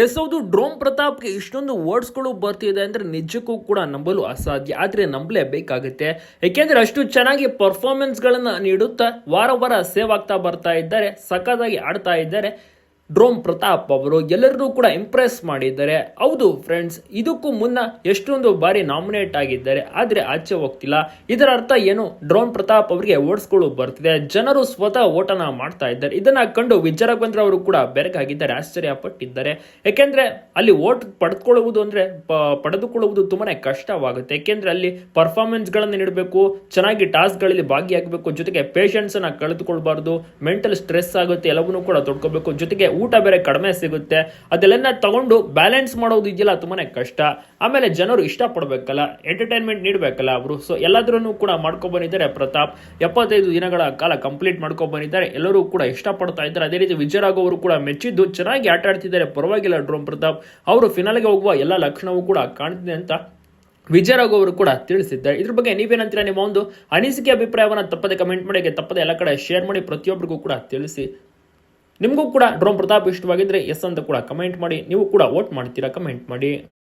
S, ಹೌದು. ಡ್ರೋಮ್ ಪ್ರತಾಪ್ಗೆ ಇಷ್ಟೊಂದು ವರ್ಡ್ಸ್ಗಳು ಬರ್ತಿದೆ ಅಂದ್ರೆ ನಿಜಕ್ಕೂ ಕೂಡ ನಂಬಲು ಅಸಾಧ್ಯ. ಆದರೆ ನಂಬಲೇಬೇಕಾಗುತ್ತೆ. ಏಕೆಂದರೆ ಅಷ್ಟು ಚೆನ್ನಾಗಿ ಪರ್ಫಾರ್ಮೆನ್ಸ್ಗಳನ್ನು ನೀಡುತ್ತಾ ವಾರ ವಾರ ಸೇವ್ ಆಗ್ತಾ ಬರ್ತಾ ಇದ್ದಾರೆ, ಸಖತ್ತಾಗಿ ಆಡ್ತಾ ಇದ್ದಾರೆ. ಡ್ರೋಮ್ ಪ್ರತಾಪ್ ಅವರು ಎಲ್ಲರನ್ನೂ ಕೂಡ ಇಂಪ್ರೆಸ್ ಮಾಡಿದ್ದಾರೆ. ಹೌದು ಫ್ರೆಂಡ್ಸ್ ಇದಕ್ಕೂ ಮುನ್ನ ಎಷ್ಟೊಂದು ಬಾರಿ ನಾಮಿನೇಟ್ ಆಗಿದ್ದಾರೆ, ಆದರೆ ಆಚೆ ಹೋಗ್ತಿಲ್ಲ. ಇದರ ಅರ್ಥ ಏನು? ಡ್ರೋನ್ ಪ್ರತಾಪ್ ಅವರಿಗೆ ಓಡಿಸ್ಗಳು ಬರ್ತಿದೆ. ಜನರು ಸ್ವತಃ ಓಟನ ಮಾಡ್ತಾ ಇದ್ದಾರೆ. ಇದನ್ನ ಕಂಡು ವಿಜಯ ರಾಘವೇಂದ್ರ ಅವರು ಕೂಡ ಬೆರಗಾಗಿದ್ದಾರೆ ಆಶ್ಚರ್ಯ ಪಟ್ಟಿದ್ದಾರೆ ಯಾಕೆಂದ್ರೆ ಅಲ್ಲಿ ಓಟ್ ಪಡೆದುಕೊಳ್ಳುವುದು ಅಂದ್ರೆ ಪಡೆದುಕೊಳ್ಳುವುದು ತುಂಬಾನೇ ಕಷ್ಟವಾಗುತ್ತೆ. ಯಾಕೆಂದ್ರೆ ಅಲ್ಲಿ ಪರ್ಫಾರ್ಮೆನ್ಸ್ ಗಳನ್ನ ನೀಡಬೇಕು, ಚೆನ್ನಾಗಿ ಟಾಸ್ಕ್ಗಳಲ್ಲಿ ಭಾಗಿಯಾಗಬೇಕು, ಜೊತೆಗೆ ಪೇಷನ್ಸ್ ಅನ್ನ ಕಳೆದುಕೊಳ್ಬಾರ್ದು ಮೆಂಟಲ್ ಸ್ಟ್ರೆಸ್ ಆಗುತ್ತೆ, ಎಲ್ಲವನ್ನೂ ಕೂಡ ತೊಡ್ಕೋಬೇಕು, ಜೊತೆಗೆ ಊಟ ಬೇರೆ ಕಡಿಮೆ ಸಿಗುತ್ತೆ. ಅದೆಲ್ಲ ತಗೊಂಡು ಬ್ಯಾಲೆನ್ಸ್ ಮಾಡೋದು ಇದೆಯಲ್ಲ ತುಂಬಾನೇ ಕಷ್ಟ. ಆಮೇಲೆ ಜನರು ಇಷ್ಟಪಡಬೇಕಲ್ಲ ಎಂಟರ್ಟೈನ್ಮೆಂಟ್ ನೀಡಬೇಕಲ್ಲ ಅವರು. ಸೊ ಎಲ್ಲಾದ್ರೂ ಕೂಡ ಮಾಡ್ಕೊಬಂದಿದ್ದಾರೆ ಪ್ರತಾಪ್. ಎಪ್ಪತ್ತೈದು ದಿನಗಳ ಕಾಲ ಕಂಪ್ಲೀಟ್ ಮಾಡ್ಕೊಬಂದಿದ್ದಾರೆ ಎಲ್ಲರೂ ಕೂಡ ಇಷ್ಟಪಡ್ತಾ ಇದ್ದಾರೆ. ಅದೇ ರೀತಿ ವಿಜಯರಾಘವ್ ಅವರು ಕೂಡ ಮೆಚ್ಚಿದ್ದು ಚೆನ್ನಾಗಿ ಆಟ ಆಡ್ತಿದ್ದಾರೆ. ಪರವಾಗಿಲ್ಲ ಡ್ರೋಮ್ ಪ್ರತಾಪ್. ಅವರು ಫಿನಾಲ್ಗೆ ಹೋಗುವ ಎಲ್ಲ ಲಕ್ಷಣವೂ ಕೂಡ ಕಾಣ್ತಿದೆ ಅಂತ ವಿಜಯರಾಘವ್ ಅವರು ಕೂಡ ತಿಳಿಸಿದ್ದಾರೆ. ಇದ್ರ ಬಗ್ಗೆ ನೀವೇನಂತೀರಾ ನಿಮ್ಮ ಒಂದು ಅನಿಸಿಕೆ, ಅಭಿಪ್ರಾಯವನ್ನು ತಪ್ಪದೆ ಕಮೆಂಟ್ ಮಾಡಿ ತಪ್ಪದೆ ಎಲ್ಲ ಕಡೆ ಶೇರ್ ಮಾಡಿ ಪ್ರತಿಯೊಬ್ಬರಿಗೂ ಕೂಡ ತಿಳಿಸಿ. ನಿಮಗೂ ಕೂಡ ಡ್ರೋನ್ ಪ್ರತಾಪ್ ಇಷ್ಟವಾಗಿದ್ರೆ ಎಸ್ ಅಂತ ಕೂಡ ಕಮೆಂಟ್ ಮಾಡಿ. ನೀವು ಕೂಡ ವೋಟ್ ಮಾಡ್ತೀರಾ ಕಮೆಂಟ್ ಮಾಡಿ.